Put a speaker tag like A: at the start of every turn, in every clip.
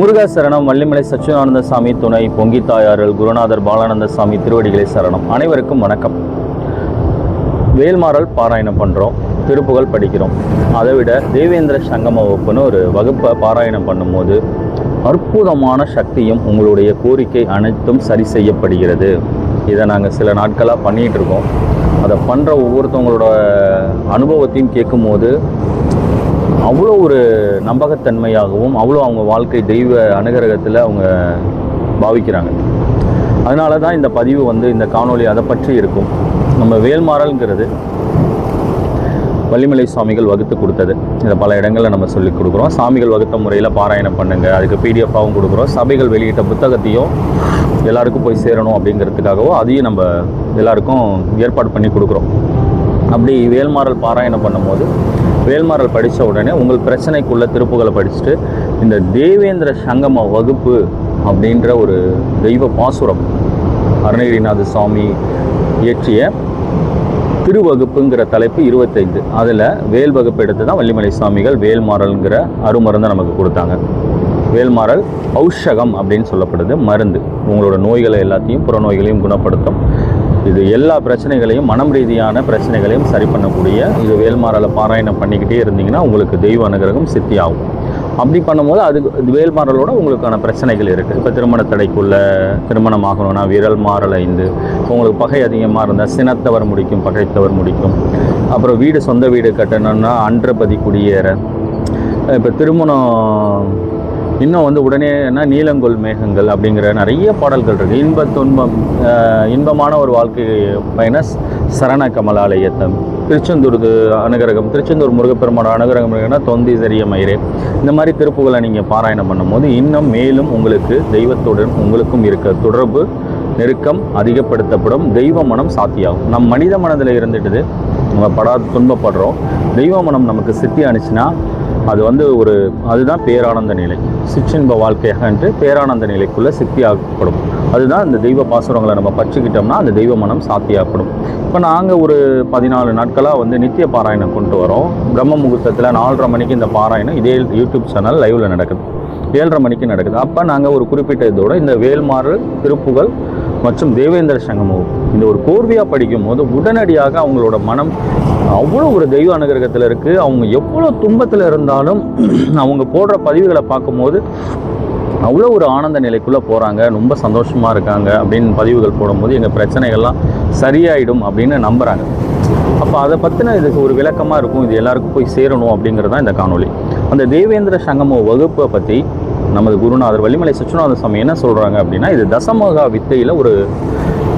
A: முருகா சரணம் வள்ளிமலை சச்சிதானந்த சாமி துணை பொங்கி தாயாரல் குருநாதர் பாலானந்த சாமி திருவடிகளை சரணம். அனைவருக்கும் வணக்கம். வேல்மாறல் பாராயணம் பண்ணுறோம் திருப்புகழ் படிக்கிறோம். அதை விட தேவேந்திர சங்கம வகுப்புன்னு ஒரு வகுப்பை பாராயணம் பண்ணும்போது அற்புதமான சக்தியும் உங்களுடைய கோரிக்கை அனைத்தும் சரி செய்யப்படுகிறது. இதை நாங்கள் சில நாட்களாக பண்ணிகிட்டு இருக்கோம். அதை பண்ணுற ஒவ்வொருத்தவங்களோட அனுபவத்தையும் கேட்கும்போது அவ்வளோ ஒரு நம்பகத்தன்மையாகவும் அவ்வளோ அவங்க வாழ்க்கை தெய்வ அனுகிரகத்தில் அவங்க பாவிக்கிறாங்க. அதனால தான் இந்த பதிவு வந்து இந்த காணொலி அதை பற்றி இருக்கும். நம்ம வேல்மாறல்ங்கிறது வள்ளிமலை சுவாமிகள் வகுத்து கொடுத்தது. இதை பல இடங்களில் நம்ம சொல்லிக் கொடுக்குறோம். சாமிகள் வகுத்த முறையில் பாராயணம் பண்ணுங்கள் அதுக்கு பிடிஎஃபாகவும் கொடுக்குறோம். சபைகள் வெளியிட்ட புத்தகத்தையும் எல்லாருக்கும் போய் சேரணும் அப்படிங்கிறதுக்காகவும் அதையும் நம்ம எல்லாருக்கும் ஏற்பாடு பண்ணி கொடுக்குறோம். அப்படி வேல்மாறல் பாராயணம் பண்ணும்போது வேல்மாறல் படித்த உடனே உங்கள் பிரச்சனைக்குள்ள திருப்புகளை படிச்சுட்டு இந்த தேவேந்திர சங்கம வகுப்பு அப்படின்ற ஒரு தெய்வ பாசுரம் அருணகிரிநாத சுவாமி இயற்றிய திருவகுப்புங்கிற தலைப்பு இருபத்தைந்து. அதில் வேல் வகுப்பு எடுத்து தான் வள்ளிமலை சுவாமிகள் வேல்மாறல்ங்கிற அருமருந்தை நமக்கு கொடுத்தாங்க. வேல்மாறல் ஔஷகம் அப்படின்னு சொல்லப்படுது மருந்து. உங்களோட நோய்களை எல்லாத்தையும் புறநோய்களையும் குணப்படுத்தும். இது எல்லா பிரச்சனைகளையும் மனம் ரீதியான பிரச்சனைகளையும் சரி பண்ணக்கூடிய இது வேல்மாறலை பாராயணம் பண்ணிக்கிட்டே இருந்தீங்கன்னா உங்களுக்கு தெய்வ அனுகிரகம் சித்தியாகும். அப்படி பண்ணும்போது அதுக்கு இது வேல்மாறலோட உங்களுக்கான பிரச்சனைகள் இருக்குது இப்போ திருமண தடைக்குள்ள திருமணம் ஆகணும்னா விரல் மாறல் ஐந்து. உங்களுக்கு பகை அதிகமாக இருந்தால் சினத்தவர் முடிக்கும் பகைத்தவர் முடிக்கும். அப்புறம் வீடு சொந்த வீடு கட்டணும்னா அன்றபதி குடியேற. இப்போ திருமணம் இன்னும் வந்து உடனே என்ன நீலங்கொல் மேகங்கள் அப்படிங்கிற நிறைய பாடல்கள் இருக்குது இன்ப துன்பம் இன்பமான ஒரு வாழ்க்கை பயண சரண கமலாலயத்தம் திருச்செந்தூர் இது அனுகிரகம். திருச்செந்தூர் முருகப்பெருமானோட அனுகிரகம் இருக்குன்னா தொந்தி சரிய மயிரே. இந்த மாதிரி திருப்புகளை நீங்கள் பாராயணம் பண்ணும்போது இன்னும் மேலும் உங்களுக்கு தெய்வத்துடன் உங்களுக்கும் இருக்க தொடர்பு நெருக்கம் அதிகப்படுத்தப்படும். தெய்வ மனம் சாத்தியாகும். நம் மனித மனதில் இருந்துட்டு நம்ம படாத துன்பப்படுறோம். தெய்வ மனம் நமக்கு சித்தி அனுச்சுன்னா அது வந்து ஒரு அதுதான் பேரானந்த நிலை. சிற்றின்ப வாழ்க்கையாகன்ட்டு பேரானந்த நிலைக்குள்ளே சித்தியாகப்படும் அதுதான் இந்த தெய்வ பாசுரங்களை நம்ம பற்றிக்கிட்டோம்னா அந்த தெய்வ மனம் சாத்தியாகப்படும் இப்போ நாங்கள் ஒரு பதினாலு நாட்களாக வந்து நித்திய பாராயணம் கொண்டு வரோம். பிரம்ம முகூர்த்தத்தில் நாலரை மணிக்கு இந்த பாராயணம் இதே யூடியூப் சேனல் லைவில் நடக்குது. ஏழரை மணிக்கு நடக்குது. அப்போ நாங்கள் ஒரு குறிப்பிட்ட இதோட இந்த வேல்மாறு திருப்புகள் மற்றும் தேவேந்திர சங்கமம் இந்த ஒரு கோர்வையாக படிக்கும் போது உடனடியாக அவங்களோட மனம் அவ்வளோ ஒரு தெய்வ அனுகிரகத்தில் இருக்குது அவங்க எவ்வளோ துன்பத்தில் இருந்தாலும் அவங்க போடுற பதிவுகளை பார்க்கும்போது அவ்வளோ ஒரு ஆனந்த நிலைக்குள்ளே போகிறாங்க ரொம்ப சந்தோஷமாக இருக்காங்க அப்படின்னு பதிவுகள் போடும்போது எங்கள் பிரச்சனைகள்லாம் சரியாயிடும் அப்படின்னு நம்புகிறாங்க அப்போ அதை பற்றின இதுக்கு ஒரு விளக்கமாக இருக்கும். இது எல்லாருக்கும் போய் சேரணும் அப்படிங்கிறது தான் இந்த காணொளி. அந்த தேவேந்திர சங்கம வகுப்பை பற்றி நமது குருநாதர் வள்ளிமலை சச்சுநாத சுவாமி என்ன சொல்கிறாங்க அப்படின்னா இது தசமகா வித்தையில் ஒரு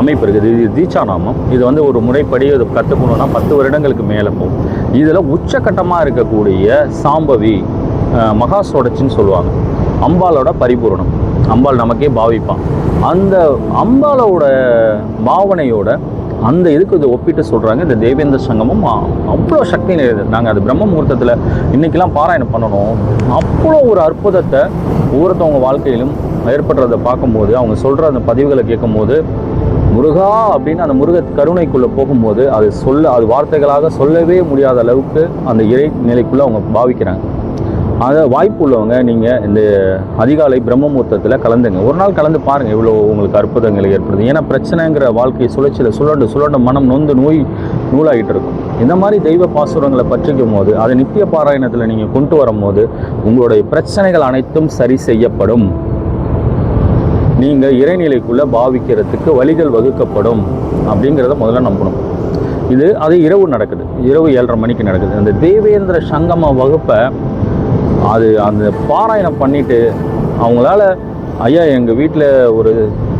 A: அமைப்பு இருக்குது. இது தீட்சா நாமம் இது வந்து ஒரு முறைப்படி இது கற்றுக்கணுன்னா பத்து வருடங்களுக்கு மேலே போகும். இதில் உச்சக்கட்டமாக இருக்கக்கூடிய சாம்பவி மகா மகாசோடச்சின்னு சொல்லுவாங்க. அம்பாலோட பரிபூரணம். அம்பாள் நமக்கே பாவிப்பான். அந்த அம்பாலோட பாவனையோட அந்த இதுக்கு இதை ஒப்பிட்டு சொல்கிறாங்க இந்த தேவேந்திர சங்கமும் அவ்வளோ சக்தி நிறையது நாங்கள் அது பிரம்ம முகூர்த்தத்தில் இன்றைக்கெலாம் பாராயணம் பண்ணணும். அவ்வளோ ஒரு அற்புதத்தை ஒவ்வொருத்தவங்க வாழ்க்கையிலும் ஏற்படுறதை பார்க்கும்போது அவங்க சொல்கிற அந்த பதிவுகளை கேட்கும்போது முருகா அப்படின்னு அந்த முருக கருணைக்குள்ளே போகும்போது அது சொல்ல அது வார்த்தைகளாக சொல்லவே முடியாத அளவுக்கு அந்த இறை நிலைக்குள்ளே அவங்க பாவிக்கிறாங்க. அதை வாய்ப்பு உள்ளவங்க நீங்கள் இந்த அதிகாலை பிரம்மமூர்த்தத்தில் கலந்துங்க. ஒரு நாள் கலந்து பாருங்கள் இவ்வளோ உங்களுக்கு அற்புதங்கள் ஏற்படுது. ஏன்னா பிரச்சனைங்கிற வாழ்க்கை சுழற்சியில் சுழண்டு சுழண்டு மனம் நொந்து நோய் நூலாகிட்டு இருக்கும். இந்த மாதிரி தெய்வ பாசுரங்களை பற்றிக்கும் போது அதை நித்திய பாராயணத்தில் நீங்கள் கொண்டு வரும்போது உங்களுடைய பிரச்சனைகள் அனைத்தும் சரி செய்யப்படும். நீங்கள் இறைநிலைக்குள்ளே பாவிக்கிறதுக்கு வழிகள் வகுக்கப்படும் அப்படிங்கிறத முதல்ல நம்பணும். இது அது இரவு நடக்குது. இரவு ஏழரை மணிக்கு நடக்குது. அந்த தேவேந்திர சங்கம வகுப்பை அது அந்த பாராயணம் பண்ணிட்டு அவங்களால ஐயா எங்கள் வீட்டில் ஒரு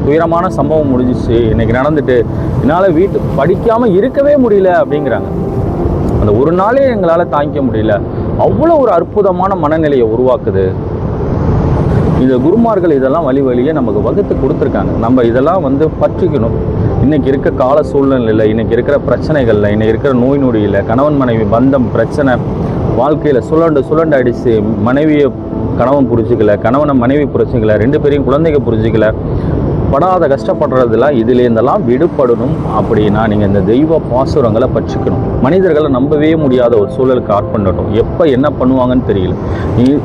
A: துயரமான சம்பவம் முடிஞ்சிச்சு. இன்னைக்கு நடந்துட்டு என்னால் வீட்டு படிக்காமல் இருக்கவே முடியல அப்படிங்கிறாங்க. அந்த ஒரு நாளே எங்களால் தாங்கிக்க முடியல. அவ்வளோ ஒரு அற்புதமான மனநிலையை உருவாக்குது. இந்த குருமார்கள் இதெல்லாம் வழி வழியே நமக்கு வகுத்து கொடுத்துருக்காங்க. நம்ம இதெல்லாம் வந்து பற்றிக்கணும். இன்றைக்கி இருக்க கால சூழ்நிலையில் இன்றைக்கி இருக்கிற பிரச்சனைகளில் இன்றைக்கி இருக்கிற நோய் நொடியில் கணவன் மனைவி பந்தம் பிரச்சனை வாழ்க்கையில் சுழண்டு சுழண்டு அடித்து மனைவியை கணவன் புரிஞ்சிக்கல கணவனை மனைவி புரிஞ்சிக்கல ரெண்டு பேரையும் குழந்தைங்க புரிஞ்சிக்கல படாத கஷ்டப்படுறதுல இதுலேருந்தெல்லாம் விடுபடணும் அப்படின்னா நீங்கள் இந்த தெய்வ பாசுரங்களை பற்றிக்கணும் மனிதர்களை நம்பவே முடியாத ஒரு சூழலுக்கு ஆட்பண்ணட்டும் எப்போ என்ன பண்ணுவாங்கன்னு தெரியல.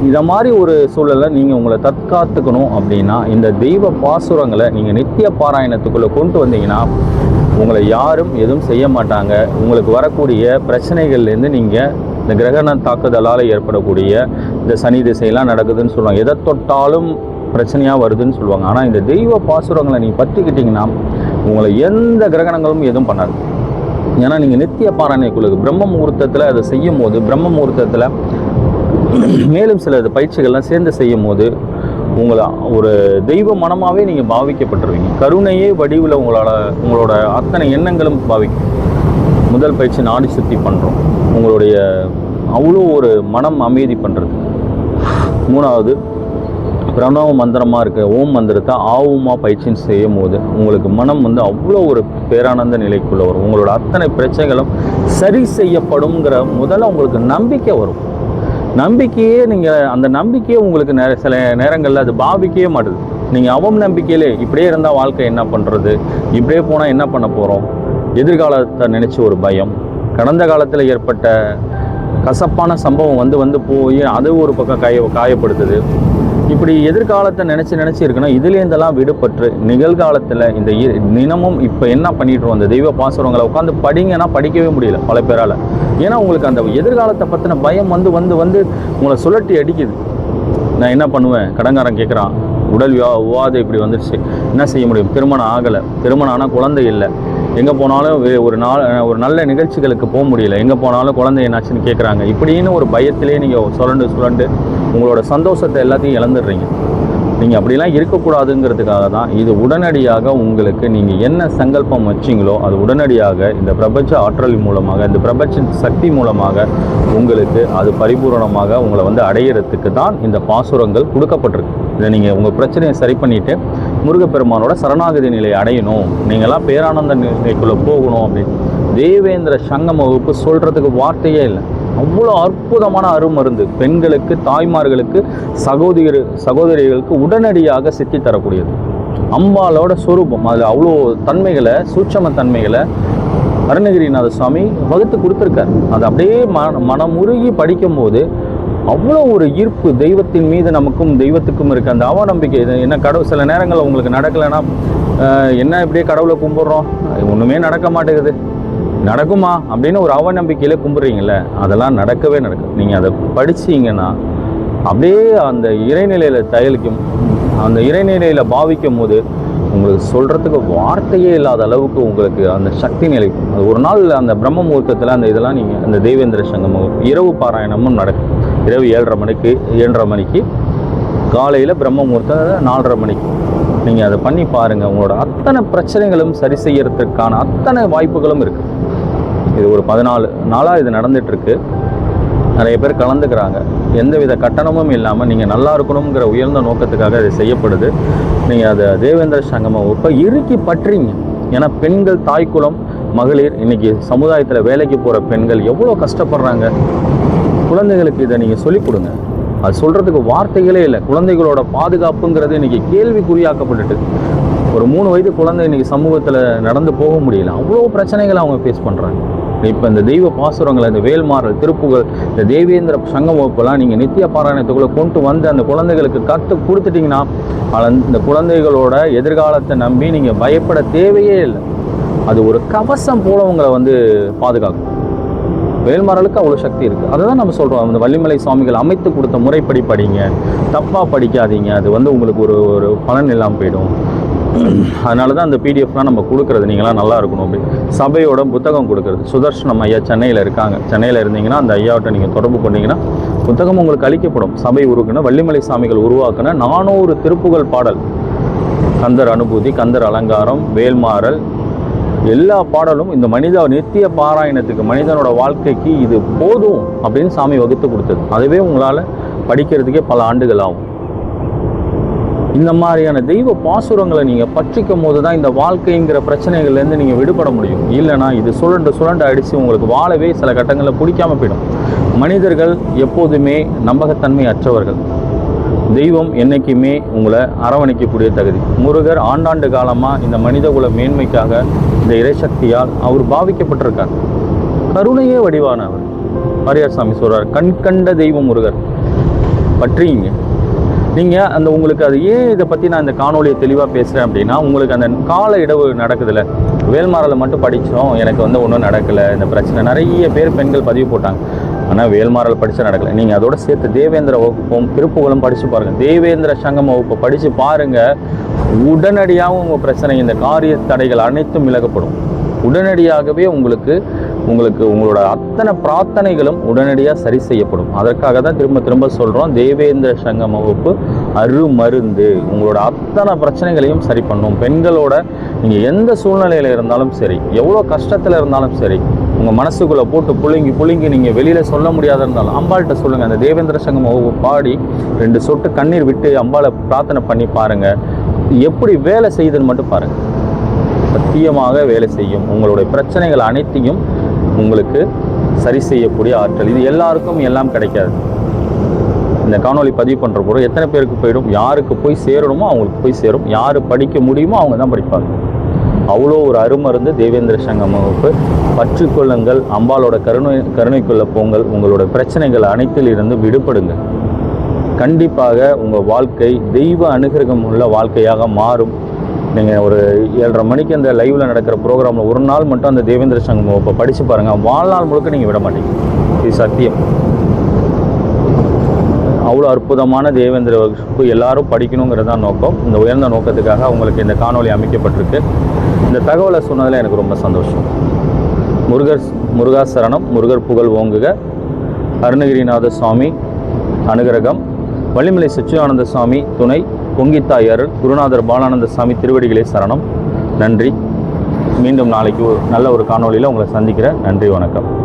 A: இதை மாதிரி ஒரு சூழலை நீங்கள் உங்களை தற்காத்துக்கணும் அப்படின்னா இந்த தெய்வ பாசுரங்களை நீங்கள் நித்திய பாராயணத்துக்குள்ளே கொண்டு வந்தீங்கன்னா உங்களை யாரும் எதுவும் செய்ய மாட்டாங்க. உங்களுக்கு வரக்கூடிய பிரச்சனைகள்லேருந்து நீங்கள் இந்த கிரகண தாக்குதலால் ஏற்படக்கூடிய இந்த சனி திசையெல்லாம் நடக்குதுன்னு சொல்லுவாங்க. எதை தொட்டாலும் பிரச்சனையாக வருதுன்னு சொல்லுவாங்க. ஆனால் இந்த தெய்வ பாசுரங்களை நீங்கள் பற்றிக்கிட்டிங்கன்னா உங்களை எந்த கிரகணங்களும் எதுவும் பண்ணாது. ஏன்னா நீங்கள் நித்திய பாராயணைக்குள்ளது பிரம்ம முகூர்த்தத்தில் அதை செய்யும் போது பிரம்ம முகூர்த்தத்தில் மேலும் சில பயிற்சிகள்லாம் சேர்ந்து செய்யும் போது உங்களை ஒரு தெய்வ மனமாகவே நீங்கள் பாவிக்கப்பட்டுருவீங்க. கருணையே வடிவில் உங்களால் உங்களோட அத்தனை எண்ணங்களும் பாவிக்கும். முதல் பயிற்சி நாடி சுத்தி பண்ணுறோம் உங்களுடைய அவ்வளோ ஒரு மனம் அமைதி பண்ணுறது மூணாவது பிரணவ மந்திரமாக இருக்க. ஓம் மந்திரத்தை ஆவுமா பயிற்சின்னு செய்யும் போது உங்களுக்கு மனம் வந்து அவ்வளோ ஒரு பேரானந்த நிலைக்குள்ளே வரும். உங்களோட அத்தனை பிரச்சனைகளும் சரி செய்யப்படுங்கிற முதல்ல உங்களுக்கு நம்பிக்கை வரும். நம்பிக்கையே நீங்கள் அந்த நம்பிக்கையே உங்களுக்கு நேர சில நேரங்களில் அது பாவிக்கவே மாட்டுது. நீங்கள் அவம் நம்பிக்கையிலே இப்படியே இருந்தால் வாழ்க்கை என்ன பண்ணுறது இப்படியே போனால் என்ன பண்ண போகிறோம் எதிர்காலத்தை நினச்சி ஒரு பயம். கடந்த காலத்தில் ஏற்பட்ட கசப்பான சம்பவம் வந்து வந்து போய் அது ஒரு பக்கம் காய காயப்படுத்துது. இப்படி எதிர்காலத்தை நினச்சி நினச்சி இருக்கணும். இதுலேருந்தெல்லாம் விடுபட்டு நிகழ்காலத்தில் இந்த இ- தினமும் இப்போ என்ன பண்ணிட்டு அந்த தெய்வ பாசுரங்களை உட்காந்து படிங்கன்னா படிக்கவே முடியல பல பேரால். ஏன்னா உங்களுக்கு அந்த எதிர்காலத்தை பற்றின பயம் வந்து வந்து வந்து உங்களை சுழட்டி அடிக்குது. நான் என்ன பண்ணுவேன்? கடங்காரன் கேட்குறான் உடல் வியா விவாதம் இப்படி வந்துடுச்சு என்ன செய்ய முடியும்? திருமணம் ஆகலை. திருமணம் ஆனால் குழந்தை இல்லை. எங்கே போனாலும் ஒரு நாள் ஒரு நல்ல நிகழ்ச்சிகளுக்கு போக முடியல. எங்கே போனாலும் குழந்தை என்னாச்சுன்னு கேட்குறாங்க இப்படின்னு ஒரு பயத்திலே நீங்கள் சுரண்டு சுரண்டு உங்களோட சந்தோஷத்தை எல்லாத்தையும் இழந்துடுறீங்க. நீங்கள் அப்படிலாம் இருக்கக்கூடாதுங்கிறதுக்காக தான் இது உடனடியாக உங்களுக்கு நீங்கள் என்ன சங்கல்பம் வச்சீங்களோ அது உடனடியாக இந்த பிரபஞ்ச ஆற்றல் மூலமாக இந்த பிரபஞ்ச சக்தி மூலமாக உங்களுக்கு அது பரிபூரணமாக உங்களை வந்து அடையிறதுக்கு தான் இந்த பாசுரங்கள் கொடுக்கப்பட்டிருக்கு. இதை நீங்கள் உங்கள் பிரச்சனையை சரி பண்ணிவிட்டு முருகப்பெருமானோட சரணாகதி நிலையை அடையணும். நீங்களாம் பேரானந்த நிலைக்குள்ளே போகணும் அப்படின்னு. தேவேந்திர சங்கம் வகுப்பு சொல்கிறதுக்கு வார்த்தையே இல்லை. அவ்வளோ அற்புதமான அருமருந்து. பெண்களுக்கு தாய்மார்களுக்கு சகோதரி சகோதரிகளுக்கு உடனடியாக சித்தி தரக்கூடியது. அம்பாலோட சொரூபம். அதில் அவ்வளோ தன்மைகளை சூட்சம தன்மைகளை அருணகிரிநாத சுவாமி வகுத்து கொடுத்துருக்கார். அது அப்படியே மன மனமுருகி படிக்கும்போது அவ்வளோ ஒரு ஈர்ப்பு தெய்வத்தின் மீது நமக்கும் தெய்வத்துக்கும் இருக்க. அந்த அவநம்பிக்கை என்ன கடவுள் சில நேரங்களில் உங்களுக்கு நடக்கலைன்னா என்ன இப்படியே கடவுளை கும்பிட்றோம்? ஒன்றுமே நடக்க மாட்டேங்குது. நடக்குமா அப்படின்னு ஒரு அவநம்பிக்கையில கும்பிட்றீங்கள அதெல்லாம் நடக்கவே நடக்கும் நீங்கள் அதை படிச்சிங்கன்னா அப்படியே அந்த இறைநிலையில் தயலிக்கும் அந்த இறைநிலையில் பாவிக்கும் போது உங்களுக்கு சொல்கிறதுக்கு வார்த்தையே இல்லாத அளவுக்கு உங்களுக்கு அந்த சக்தி நிலைக்கும். அது ஒரு நாள் அந்த பிரம்ம முகூர்த்தத்தில் அந்த இதெல்லாம் நீங்கள் அந்த தேவேந்திர சங்கமும் இரவு பாராயணமும் நடக்கும். இரவு ஏழரை மணிக்கு ஏழரை மணிக்கு காலையில் பிரம்ம முகூர்த்தம் நாலரை மணிக்கு. நீங்கள் அதை பண்ணி பாருங்கள் உங்களோட அத்தனை பிரச்சனைகளும் சரி செய்யறதுக்கான அத்தனை வாய்ப்புகளும் இருக்குது இது ஒரு பதினாலு நாளாக இது நடந்துகிட்ருக்கு நிறைய பேர் கலந்துக்கிறாங்க. எந்தவித கட்டணமும் இல்லாமல் நீங்கள் நல்லா இருக்கணுங்கிற உயர்ந்த நோக்கத்துக்காக இது செய்யப்படுது. நீங்கள் அதை தேவேந்திர சங்கம வகுப்பை இறுக்கி பற்றீங்க. ஏன்னா பெண்கள் தாய்க்குளம் மகளிர் இன்றைக்கி சமுதாயத்தில் வேலைக்கு போகிற பெண்கள் எவ்வளோ கஷ்டப்படுறாங்க. குழந்தைகளுக்கு இதை நீங்கள் சொல்லிக் கொடுங்க. அது சொல்கிறதுக்கு வார்த்தைகளே இல்லை. குழந்தைகளோட பாதுகாப்புங்கிறது இன்றைக்கி கேள்விக்குறியாக்கப்பட்டுட்டு. ஒரு மூணு வயது குழந்தை இன்றைக்கி சமூகத்தில் நடந்து போக முடியல. அவ்வளோ பிரச்சனைகளை அவங்க ஃபேஸ் பண்ணுறாங்க இப்போ இந்த தெய்வ பாசுரங்கள் இந்த வேல்மாறல் திருப்புகள் இந்த தேவேந்திர சங்கம் வகுப்பெல்லாம் நீங்கள் நித்திய பாராயணத்துக்குள்ளே கொண்டு வந்து அந்த குழந்தைகளுக்கு கற்று கொடுத்துட்டிங்கன்னா அந்த- இந்த குழந்தைகளோட எதிர்காலத்தை நம்பி நீங்கள் பயப்பட தேவையே இல்லை. அது ஒரு கவசம் போல உங்களை வந்து பாதுகாக்கும். வேல்மாறலுக்கு அவ்வளோ சக்தி இருக்குது அதை தான் நம்ம சொல்கிறோம் அந்த வள்ளிமலை சுவாமிகள் அமைத்து கொடுத்த முறைப்படி படிங்க. தப்பாக படிக்காதீங்க. அது வந்து உங்களுக்கு ஒரு ஒரு பலன் இல்லாமல் போயிடும். அதனால தான் அந்த பிடிஎஃப்லாம் நம்ம கொடுக்குறது நீங்களாம் நல்லா இருக்கணும் அப்படி. சபையோட புத்தகம் கொடுக்குறது. சுதர்ஷனம் ஐயா சென்னையில் இருக்காங்க. சென்னையில் இருந்தீங்கன்னா அந்த ஐயாவிட்ட நீங்கள் தொடர்பு பண்ணீங்கன்னா புத்தகம் உங்களுக்கு அளிக்கப்படும். சபை உருக்குன வள்ளிமலை சாமிகள் உருவாக்குன நானூறு திருப்புகழ் பாடல். கந்தர் அனுபூதி கந்தர் அலங்காரம் வேல்மாறல் எல்லா பாடலும் இந்த மனித நித்திய பாராயணத்துக்கு மனிதனோட வாழ்க்கைக்கு இது போதும் அப்படின்னு சாமி வகுத்து கொடுத்தது. அதுவே உங்களால் படிக்கிறதுக்கே பல ஆண்டுகள் ஆகும். இந்த மாதிரியான தெய்வ பாசுரங்களை நீங்கள் பற்றிக்கும் போது தான் இந்த வாழ்க்கைங்கிற பிரச்சனைகள்லேருந்து நீங்கள் விடுபட முடியும். இல்லைனா இது சுழண்டு சுழண்டு அடித்து உங்களுக்கு வாழவே சில கட்டங்களில் பிடிக்காம போயிடும். மனிதர்கள் எப்போதுமே நம்பகத்தன்மை அற்றவர்கள் தெய்வம் என்றைக்குமே உங்களை அரவணைக்கக்கூடிய தகுதி. முருகர் ஆண்டாண்டு காலமாக இந்த மனிதகுல மேன்மைக்காக இந்த இறைசக்தியால் அவர் பாவிக்கப்பட்டிருக்கார். கருணையே வடிவானவர். மரியார் சாமி சொல்கிறார் கண் கண்ட தெய்வம் முருகர். பற்றிங்க நீங்கள் அந்த உங்களுக்கு அது ஏன் இதை பற்றி நான் இந்த காணொலியை தெளிவாக பேசுகிறேன் அப்படின்னா உங்களுக்கு அந்த கால இடவு நடக்குதுல்ல. வேல்மாறலை மட்டும் படித்தோம் எனக்கு வந்து ஒன்றும் நடக்கலை இந்த பிரச்சனை. நிறைய பேர் பெண்கள் பதிவு போட்டாங்க. ஆனால் வேல்மாறல் படித்தா நடக்கலை. நீங்கள் அதோட சேர்த்து தேவேந்திர வகுப்பும் திருப்புகளும் படித்து பாருங்கள் தேவேந்திர சங்கம் வகுப்பை படித்து பாருங்கள் உடனடியாக உங்கள் பிரச்சனை இந்த காரிய தடைகள் அனைத்தும் விலகப்படும். உடனடியாகவே உங்களுக்கு உங்களுக்கு உங்களோட அத்தனை பிரார்த்தனைகளும் உடனடியாக சரி செய்யப்படும். அதற்காக தான் திரும்ப திரும்ப சொல்கிறோம் தேவேந்திர சங்கம் வகுப்பு அருமருந்து. உங்களோட அத்தனை பிரச்சனைகளையும் சரி பண்ணும். பெண்களோட நீங்கள் எந்த சூழ்நிலையில் இருந்தாலும் சரி எவ்வளோ கஷ்டத்தில் இருந்தாலும் சரி உங்கள் மனசுக்குள்ளே போட்டு புழுங்கி புழுங்கி நீங்கள் வெளியில் சொல்ல முடியாத இருந்தாலும் அம்பாள்கிட்ட சொல்லுங்கள் அந்த தேவேந்திர சங்கம் வகுப்பு பாடி ரெண்டு சொட்டு கண்ணீர் விட்டு அம்பாளை பிரார்த்தனை பண்ணி பாருங்கள் எப்படி வேலை செய்யுதுன்னு மட்டும் பாருங்கள் சத்தியமாக வேலை செய்யும். உங்களுடைய பிரச்சனைகள் அனைத்தையும் உங்களுக்கு சரி செய்யக்கூடிய ஆற்றல். இது எல்லாருக்கும் எல்லாம் கிடைக்காது. இந்த காணொலி பதிவு பண்ணுற பொருள் எத்தனை பேருக்கு போயிடும் யாருக்கு போய் சேரணுமோ அவங்களுக்கு போய் சேரும். யார் படிக்க முடியுமோ அவங்க தான் படிப்பாங்க. அவ்வளோ ஒரு அருமருந்து தேவேந்திர சங்கம் வகுப்பு பற்றுக்கொள்ளுங்கள் அம்பாலோட கருணை கருணைக்குள்ள போங்கள். உங்களோட பிரச்சனைகள் அனைத்திலிருந்து விடுபடுங்கள் விடுபடுங்க. கண்டிப்பாக உங்கள் வாழ்க்கை தெய்வ அனுகிரகம் உள்ள வாழ்க்கையாக மாறும். நீங்கள் ஒரு ஏழரை மணிக்கு அந்த லைவில் நடக்கிற ப்ரோக்ராமில் ஒரு நாள் மட்டும் அந்த தேவேந்திர சங்கம் இப்போ படித்து பாருங்கள் வாழ்நாள் முழுக்க நீங்கள் விட மாட்டீங்க. இது சத்தியம். அவ்வளோ அற்புதமான தேவேந்திர வகுப்பு எல்லாரும் படிக்கணுங்கிறது தான் நோக்கம். இந்த உயர்ந்த நோக்கத்துக்காக அவங்களுக்கு இந்த காணொலி அமைக்கப்பட்டிருக்கு. இந்த தகவலை சொன்னதில் எனக்கு ரொம்ப சந்தோஷம். முருகர் முருகா சரணம். முருகர் புகழ் ஓங்குக. அருணகிரிநாத சுவாமி அனுகிரகம். வள்ளிமலை சச்சிவானந்த சுவாமி துணை. பொங்கித்தாய் குருநாதர் பாலானந்த சாமி திருவடிகளே சரணம். நன்றி. மீண்டும் நாளைக்கு ஒரு நல்ல ஒரு காணொளியில் உங்களை சந்திக்கிறேன். நன்றி வணக்கம்.